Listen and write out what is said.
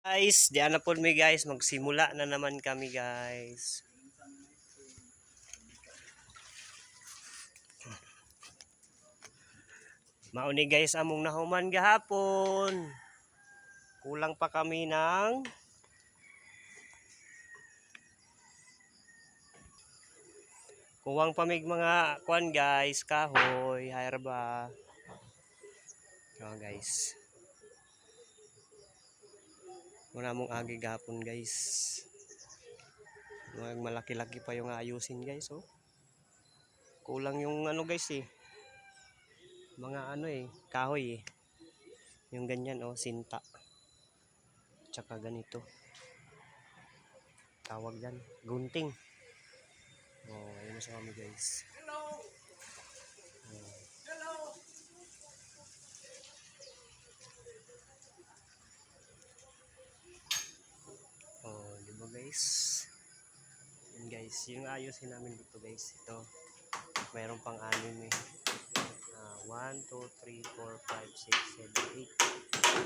Guys, diyan na po mi guys, magsimula na naman kami guys. Mauni guys among nahuman gahapon. Kulang pa kami ng Kuwang pamig mga kwan guys, kahoy, hayarba. Oh, guys. Muna mong agi gapon guys. Malaki-laki pa yung ayusin guys oh. Kulang yung ano guys eh. Mga ano eh, kahoy eh. Yung ganyan oh, sinta. Tsaka ganito. Tawag yan, gunting. Oh, ayun sa kami guys. Oh, di ba guys? Yan guys, yung ayusin namin dito guys. Ito, mayroon pang anim eh. Ah, 1, 2, 3, 4, 5, 6, 7, 8. Ayun pa ganun.